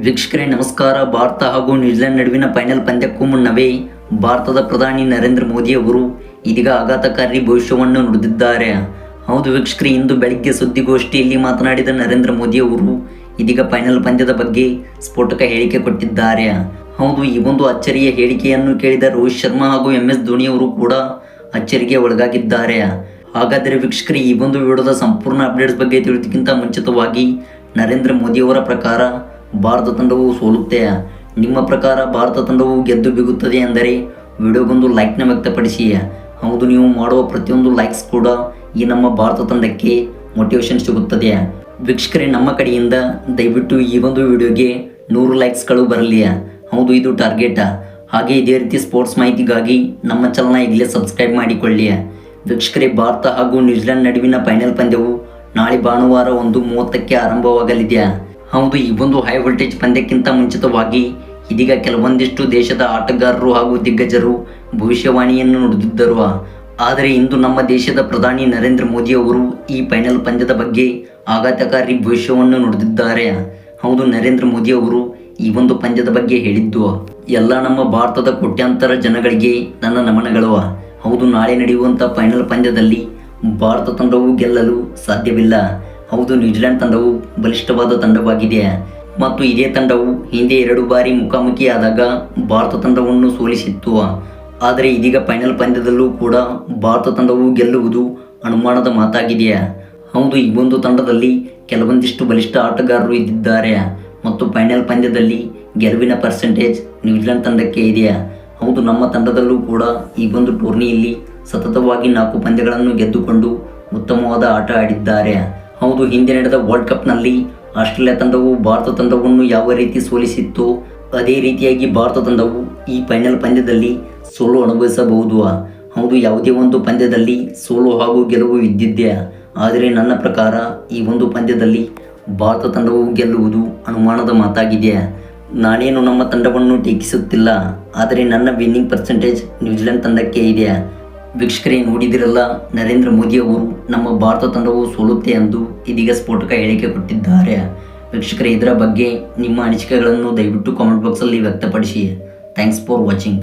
ವೀಕ್ಷಕರೇ, ನಮಸ್ಕಾರ. ಭಾರತ ಹಾಗೂ ನ್ಯೂಜಿಲೆಂಡ್ ನಡುವಿನ ಫೈನಲ್ ಪಂದ್ಯಕ್ಕೂ ಮುನ್ನವೇ ಭಾರತದ ಪ್ರಧಾನಿ ನರೇಂದ್ರ ಮೋದಿ ಅವರು ಇದೀಗ ಆಘಾತಕಾರಿ ಭವಿಷ್ಯವನ್ನು ನುಡಿದಿದ್ದಾರೆ. ಹೌದು ವೀಕ್ಷಕರೇ, ಇಂದು ಬೆಳಗ್ಗೆ ಸುದ್ದಿಗೋಷ್ಠಿಯಲ್ಲಿ ಮಾತನಾಡಿದ ನರೇಂದ್ರ ಮೋದಿ ಅವರು ಇದೀಗ ಫೈನಲ್ ಪಂದ್ಯದ ಬಗ್ಗೆ ಸ್ಫೋಟಕ ಹೇಳಿಕೆ ಕೊಟ್ಟಿದ್ದಾರೆ. ಹೌದು, ಈ ಒಂದು ಅಚ್ಚರಿಯ ಹೇಳಿಕೆಯನ್ನು ಕೇಳಿದ ರೋಹಿತ್ ಶರ್ಮಾ ಹಾಗೂ ಎಂ ಎಸ್ ಧೋನಿ ಅವರು ಕೂಡ ಅಚ್ಚರಿಗೆ ಒಳಗಾಗಿದ್ದಾರೆ. ಹಾಗಾದರೆ ವೀಕ್ಷಕರೇ, ಈ ಒಂದು ವಿಡಿಯೋದ ಸಂಪೂರ್ಣ ಅಪ್ಡೇಟ್ಸ್ ಬಗ್ಗೆ ತಿಳಿದಕ್ಕಿಂತ ಮುಂಚಿತವಾಗಿ ನರೇಂದ್ರ ಮೋದಿಯವರ ಪ್ರಕಾರ ಭಾರತ ತಂಡವು ಸೋಲುತ್ತೆ. ನಿಮ್ಮ ಪ್ರಕಾರ ಭಾರತ ತಂಡವು ಗೆದ್ದು ಬಿಗುತ್ತದೆ ಎಂದರೆ ವಿಡಿಯೋಗೊಂದು ಲೈಕ್ನ ವ್ಯಕ್ತಪಡಿಸಿ. ಹೌದು, ನೀವು ಮಾಡುವ ಪ್ರತಿಯೊಂದು ಲೈಕ್ಸ್ ಕೂಡ ಈ ನಮ್ಮ ಭಾರತ ತಂಡಕ್ಕೆ ಮೋಟಿವೇಶನ್ ಸಿಗುತ್ತದೆ. ವೀಕ್ಷಕರೇ, ನಮ್ಮ ಕಡೆಯಿಂದ ದಯವಿಟ್ಟು ಈ ಒಂದು ವಿಡಿಯೋಗೆ ನೂರು ಲೈಕ್ಸ್ಗಳು ಬರಲಿ. ಹೌದು, ಇದು ಟಾರ್ಗೆಟ್ ಹಾಗೆ ಇದೇ ರೀತಿ ಸ್ಪೋರ್ಟ್ಸ್ ಮಾಹಿತಿಗಾಗಿ ನಮ್ಮ ಚಾನಲ್ನ ಈಗಲೇ ಸಬ್ಸ್ಕ್ರೈಬ್ ಮಾಡಿಕೊಳ್ಳಿ. ವೀಕ್ಷಕರೇ, ಭಾರತ ಹಾಗೂ ನ್ಯೂಜಿಲೆಂಡ್ ನಡುವಿನ ಫೈನಲ್ ಪಂದ್ಯವು ನಾಳೆ ಭಾನುವಾರ ಒಂದು ಮೂವತ್ತಕ್ಕೆ ಆರಂಭವಾಗಲಿದೆ. ಹೌದು, ಈ ಒಂದು ಹೈ ವೋಲ್ಟೇಜ್ ಪಂದ್ಯಕ್ಕಿಂತ ಮುಂಚಿತವಾಗಿ ಇದೀಗ ಕೆಲವೊಂದಿಷ್ಟು ದೇಶದ ಆಟಗಾರರು ಹಾಗೂ ದಿಗ್ಗಜರು ಭವಿಷ್ಯವಾಣಿಯನ್ನು ನುಡಿದಿದ್ದರು. ಆದರೆ ಇಂದು ನಮ್ಮ ದೇಶದ ಪ್ರಧಾನಿ ನರೇಂದ್ರ ಮೋದಿ ಅವರು ಈ ಫೈನಲ್ ಪಂದ್ಯದ ಬಗ್ಗೆ ಆಘಾತಕಾರಿ ಭವಿಷ್ಯವನ್ನು ನುಡಿದಿದ್ದಾರೆ. ಹೌದು, ನರೇಂದ್ರ ಮೋದಿ ಅವರು ಈ ಒಂದು ಪಂದ್ಯದ ಬಗ್ಗೆ ಹೇಳಿದ್ದು, ಎಲ್ಲ ನಮ್ಮ ಭಾರತದ ಕೋಟ್ಯಾಂತರ ಜನಗಳಿಗೆ ನನ್ನ ನಮನಗಳು. ಹೌದು, ನಾಳೆ ನಡೆಯುವಂಥ ಫೈನಲ್ ಪಂದ್ಯದಲ್ಲಿ ಭಾರತ ತಂಡವು ಗೆಲ್ಲಲು ಸಾಧ್ಯವಿಲ್ಲ. ಹೌದು, ನ್ಯೂಜಿಲೆಂಡ್ ತಂಡವು ಬಲಿಷ್ಠವಾದ ತಂಡವಾಗಿದೆ ಮತ್ತು ಇದೇ ತಂಡವು ಹಿಂದೆ ಎರಡು ಬಾರಿ ಮುಖಾಮುಖಿಯಾದಾಗ ಭಾರತ ತಂಡವನ್ನು ಸೋಲಿಸಿತ್ತು. ಆದರೆ ಇದೀಗ ಫೈನಲ್ ಪಂದ್ಯದಲ್ಲೂ ಕೂಡ ಭಾರತ ತಂಡವು ಗೆಲ್ಲುವುದು ಅನುಮಾನದ ಮಾತಾಗಿದೆ ಹೌದು, ಈ ಒಂದು ತಂಡದಲ್ಲಿ ಕೆಲವೊಂದಿಷ್ಟು ಬಲಿಷ್ಠ ಆಟಗಾರರು ಇದ್ದಿದ್ದಾರೆ. ಮತ್ತು ಫೈನಲ್ ಪಂದ್ಯದಲ್ಲಿ ಗೆಲುವಿನ ಪರ್ಸೆಂಟೇಜ್ ನ್ಯೂಜಿಲೆಂಡ್ ತಂಡಕ್ಕೆ ಇದೆ ಹೌದು, ನಮ್ಮ ತಂಡದಲ್ಲೂ ಕೂಡ ಈ ಒಂದು ಟೂರ್ನಿಯಲ್ಲಿ ಸತತವಾಗಿ ನಾಲ್ಕು ಪಂದ್ಯಗಳನ್ನು ಗೆದ್ದುಕೊಂಡು ಉತ್ತಮವಾದ ಆಟ ಆಡಿದ್ದಾರೆ. ಹೌದು, ಹಿಂದೆ ನಡೆದ ವರ್ಲ್ಡ್ ಕಪ್ನಲ್ಲಿ ಆಸ್ಟ್ರೇಲಿಯಾ ತಂಡವು ಭಾರತ ತಂಡವನ್ನು ಯಾವ ರೀತಿ ಸೋಲಿಸಿತ್ತು ಅದೇ ರೀತಿಯಾಗಿ ಭಾರತ ತಂಡವು ಈ ಫೈನಲ್ ಪಂದ್ಯದಲ್ಲಿ ಸೋಲು ಅನುಭವಿಸಬಹುದು. ಹೌದು, ಯಾವುದೇ ಒಂದು ಪಂದ್ಯದಲ್ಲಿ ಸೋಲು ಹಾಗೂ ಗೆಲುವು ಇದ್ದಿದ್ದೆ. ಆದರೆ ನನ್ನ ಪ್ರಕಾರ ಈ ಒಂದು ಪಂದ್ಯದಲ್ಲಿ ಭಾರತ ತಂಡವು ಗೆಲ್ಲುವುದು ಅನುಮಾನದ ಮಾತಾಗಿದೆ. ನಾನೇನು ನಮ್ಮ ತಂಡವನ್ನು ಟೀಕಿಸುತ್ತಿಲ್ಲ, ಆದರೆ ನನ್ನ ವಿನ್ನಿಂಗ್ ಪರ್ಸೆಂಟೇಜ್ ನ್ಯೂಜಿಲೆಂಡ್ ತಂಡಕ್ಕೆ ಇದೆ. ವೀಕ್ಷಕರೇ, ನೋಡಿದಿರಲ್ಲ, ನರೇಂದ್ರ ಮೋದಿ ಅವರು ನಮ್ಮ ಭಾರತ ತಂಡವು ಸೋಲುತ್ತೆ ಎಂದು ಇದೀಗ ಸ್ಫೋಟಕ ಹೇಳಿಕೆ ಕೊಟ್ಟಿದ್ದಾರೆ. ವೀಕ್ಷಕರೇ, ಇದರ ಬಗ್ಗೆ ನಿಮ್ಮ ಅನಿಸಿಕೆಗಳನ್ನು ದಯವಿಟ್ಟು ಕಾಮೆಂಟ್ ಬಾಕ್ಸಲ್ಲಿ ವ್ಯಕ್ತಪಡಿಸಿ. Thanks for watching